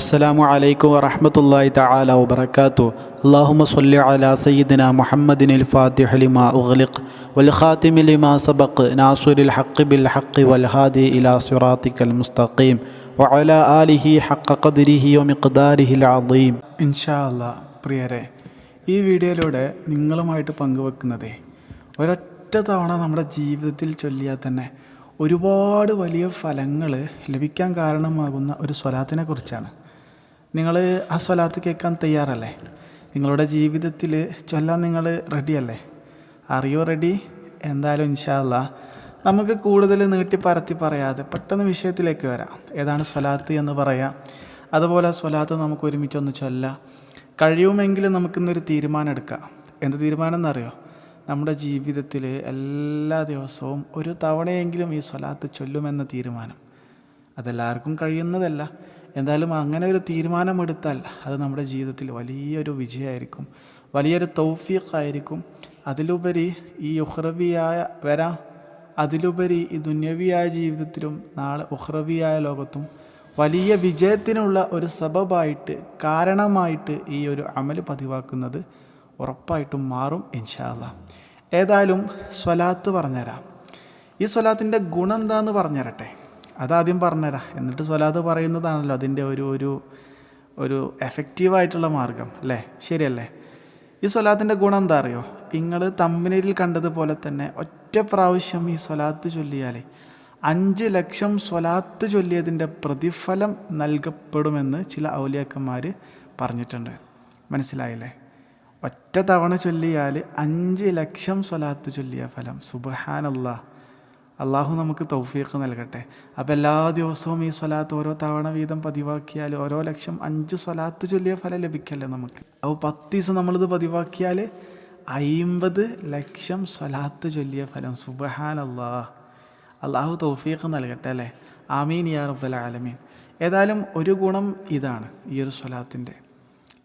അസ്സലാമു അലൈക്കും വറഹമത്തല്ലാഹി തആല വബറകാതു അല്ലാഹുമ്മ സ്വല്ലി അലാ സയ്യിദിന മുഹമ്മദിനിൽ ഫാത്തിഹ ലിമാ ഉഗ്ലിഖ് വൽ ഖാതിമി ലിമാ സബഖ് നാസിറുൽ ഹഖ് ബിൽ ഹഖ് വൽ ഹാദി ഇലാ സിറാത്തിക്കൽ മുസ്തഖീം വഅലാ ആലിഹി ഹഖ ഖദ്രിഹി വമിഖ്ദാരിഹിൽ അളീം ഇൻഷാ അല്ലാഹ് പ്രിയരെ ഈ വീഡിയോയിലൂടെ നിങ്ങളുമായിട്ട് പങ്കുവെക്കുന്നത് ഒരൊറ്റ തവണ നമ്മുടെ ജീവിതത്തിൽ ചൊല്ലിയാൽ തന്നെ ഒരുപാട് വലിയ ഫലങ്ങൾ ലഭിക്കാൻ കാരണമാകുന്ന ഒരു സ്വലാത്തിനെ കുറിച്ചാണ്. നിങ്ങൾ ആ സ്വലാത്ത് കേൾക്കാൻ തയ്യാറല്ലേ? നിങ്ങളുടെ ജീവിതത്തിൽ ചൊല്ലാൻ നിങ്ങൾ റെഡിയല്ലേ? അറിയോ റെഡി? എന്തായാലും ഇൻഷാല്ല നമുക്ക് കൂടുതൽ നീട്ടി പരത്തി പറയാതെ പെട്ടെന്ന് വിഷയത്തിലേക്ക് വരാം. ഏതാണ് സ്വലാത്ത് എന്ന് പറയാം. അതുപോലെ സ്വലാത്ത് നമുക്ക് ഒരുമിച്ചൊന്ന് ചൊല്ലാം. കഴിയുമെങ്കിൽ നമുക്കിന്നൊരു തീരുമാനം എടുക്കാം. എന്ത് തീരുമാനം എന്നറിയോ? നമ്മുടെ ജീവിതത്തിൽ എല്ലാ ദിവസവും ഒരു തവണയെങ്കിലും ഈ സ്വലാത്ത് ചൊല്ലുമെന്ന തീരുമാനം. അതെല്ലാവർക്കും കഴിയുന്നതല്ല. എന്തായാലും അങ്ങനെ ഒരു തീരുമാനമെടുത്താൽ അത് നമ്മുടെ ജീവിതത്തിൽ വലിയൊരു വിജയമായിരിക്കും. വലിയൊരു തൗഫീഖായിരിക്കും. അതിലുപരി ഈ ഉഹ്റവിയായ വരാം അതിലുപരി ഈ ദുന്യവിയായ ജീവിതത്തിലും നാളെ ഉഹ്റവിയായ ലോകത്തും വലിയ വിജയത്തിനുള്ള ഒരു സബബായിട്ട് കാരണമായിട്ട് ഈ ഒരു അമൽ പതിവാക്കുന്നത് ഉറപ്പായിട്ടും മാറും ഇൻഷാല്ല ഏതായാലും സ്വലാത്ത് പറഞ്ഞുതരാം. ഈ സ്വലാത്തിന്റെ ഗുണം എന്താന്ന് പറഞ്ഞുതരട്ടെ? അതാദ്യം പറഞ്ഞുതരാം. എന്നിട്ട് സ്വലാത്ത് പറയുന്നതാണല്ലോ അതിന്റെ ഒരു ഒരു ഒരു എഫക്റ്റീവായിട്ടുള്ള മാർഗം അല്ലേ? ശരിയല്ലേ? ഈ സ്വലാത്തിന്റെ ഗുണം എന്താ അറിയോ? നിങ്ങൾ തമ്പനിയിൽ കണ്ടതുപോലെ തന്നെ ഒറ്റ പ്രാവശ്യം ഈ സ്വലാത്ത് ചൊല്ലിയാലേ അഞ്ച് ലക്ഷം സ്വലാത്ത് ചൊല്ലിയതിന്റെ പ്രതിഫലം നൽകപ്പെടുമെന്ന് ചില ഔലിയാക്കന്മാർ പറഞ്ഞിട്ടുണ്ട്. മനസ്സിലായില്ലേ? ഒറ്റ തവണ ചൊല്ലിയാൽ അഞ്ച് ലക്ഷം സ്വലാത്ത് ചൊല്ലിയ ഫലം. സുബഹാനല്ലാ. അള്ളാഹു നമുക്ക് തൗഫീഖ് നൽകട്ടെ. അപ്പോൾ എല്ലാ ദിവസവും ഈ സ്വലാത്ത് ഓരോ തവണ വീതം പതിവാക്കിയാൽ ഓരോ ലക്ഷം അഞ്ച് സ്വലാത്ത് ചൊല്ലിയ ഫലം ലഭിക്കല്ലേ നമുക്ക്? അപ്പോൾ പത്ത് ദിവസം നമ്മളിത് പതിവാക്കിയാൽ അയിമ്പത് ലക്ഷം സ്വലാത്ത് ചൊല്ലിയ ഫലം. സുബഹാൻ അള്ളാ അള്ളാഹു തൗഫീഖ് നൽകട്ടെ അല്ലേ? ആമീൻ യാ റബ്ബൽ ആലമീൻ. ഏതായാലും ഒരു ഗുണം ഇതാണ് ഈ ഒരു സ്വലാത്തിന്റെ.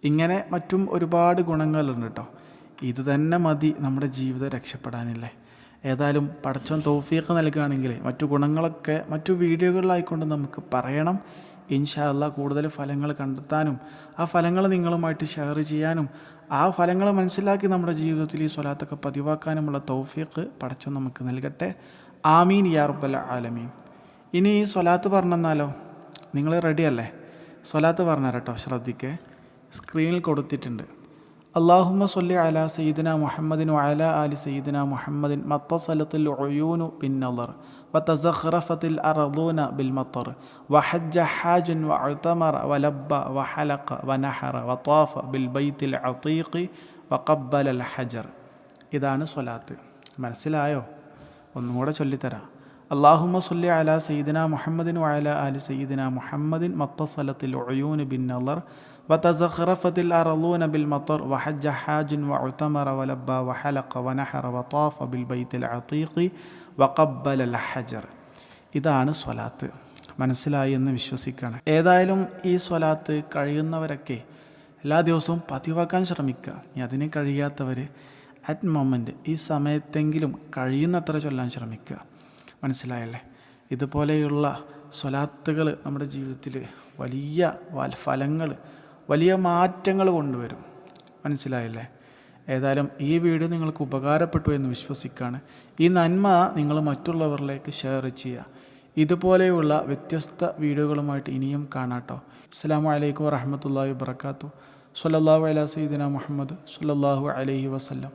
ഇങ്ങനെ മറ്റും ഒരുപാട് ഗുണങ്ങളുണ്ട് കേട്ടോ ഇത് തന്നെ മതി നമ്മുടെ ജീവിതം രക്ഷപ്പെടാനല്ലേ. ഏതായാലും പടച്ചോൻ തൗഫീഖ് നൽകുകയാണെങ്കിൽ മറ്റു ഗുണങ്ങളൊക്കെ മറ്റു വീഡിയോകളിലായിക്കൊണ്ട് നമുക്ക് പറയണം. ഇൻഷാല്ല കൂടുതൽ ഫലങ്ങൾ കണ്ടെത്താനും ആ ഫലങ്ങൾ നിങ്ങളുമായിട്ട് ഷെയർ ചെയ്യാനും ആ ഫലങ്ങൾ മനസ്സിലാക്കി നമ്മുടെ ജീവിതത്തിൽ ഈ സ്വലാത്തൊക്കെ പതിവാക്കാനുമുള്ള തൗഫീഖ് പടച്ചോൻ നമുക്ക് നൽകട്ടെ. ആമീൻ യാ റബ്ബൽ ആലമീൻ. ഇനി ഈ സ്വലാത്ത് പറഞ്ഞെന്നാലോ? നിങ്ങൾ റെഡിയല്ലേ? സ്വലാത്ത് പറഞ്ഞു കേട്ടോ ശ്രദ്ധിക്കേ. സ്ക്രീനിൽ കൊടുത്തിട്ടുണ്ട് അള്ളാഹുമ സൊല്ലി അല സയ്യിദിന മുഹമ്മദിൻ അല അലി സയ്യിദിന മുഹമ്മദിൻ മത്തസലത്തിൽ ഒയൂനു പിന്നലർ വത്തസഖറഫത്തിൽ അറദൂന ബിൽ മത്തർ വഹജ്ജ ഹാജുൻ വ അഴുത്തമർ വലബ്ബ വഹലഖ വനഹറ വത്വാഫ ബിൽ ബൈത്തിൽ അത്തീഖി വക്കബ്ബൽ അൽ ഹജർ ഇതാണ് സ്വലാത്ത് മനസ്സിലായോ ഒന്നും കൂടെ ചൊല്ലിത്തരാം അള്ളാഹുമ സുല്ലി അല സയ്യിദിന മുഹമ്മദിൻ അല അലി സയ്യിദിന മുഹമ്മദിൻ മത്തസലത്തിൽ ഒയൂന് ബിന്നലർ وتزخرفت الأرضون بالمطر وحج حاج واعتمر ولبى وحلق ونحر وطاف بالبيت العتيق وقبل الحجر ഇതാണ് സ്വലാത്ത് മനസ്സിലായി എന്ന് വിശ്വസിക്കുകയാണ് ഏതായാലും ഈ സ്വലാത്ത് കഴിയുന്നവരൊക്കെ എല്ലാ ദിവസവും പതിവാക്കാൻ ശ്രമിക്കുക ഇനി അതിന് കഴിയാത്തവർ അറ്റ് മൊമെൻ്റ് ഈ സമയത്തെങ്കിലും കഴിയുന്നത്ര ചൊല്ലാൻ ശ്രമിക്കുക മനസ്സിലായല്ലേ ഇതുപോലെയുള്ള സ്വലാത്തുകൾ നമ്മുടെ ജീവിതത്തിൽ വലിയ ഫലങ്ങൾ വലിയ മാറ്റങ്ങൾ കൊണ്ടുവരും. മനസ്സിലായല്ലേ? ഏതായാലും ഈ വീഡിയോ നിങ്ങൾക്ക് ഉപകാരപ്പെട്ടു എന്ന് വിശ്വസിക്കുകയാണ്. ഈ നന്മ നിങ്ങൾ മറ്റുള്ളവരിലേക്ക് ഷെയർ ചെയ്യുക. ഇതുപോലെയുള്ള വ്യത്യസ്ത വീഡിയോകളുമായിട്ട് ഇനിയും കാണാട്ടോ. അസ്സാം വലൈക്കും വറഹമത്തല്ലാ വാബർക്കാത്തു സല്ലാഹു അല സീദിന മുഹമ്മദ് സല്ലാഹു അലഹി വസല്ലം.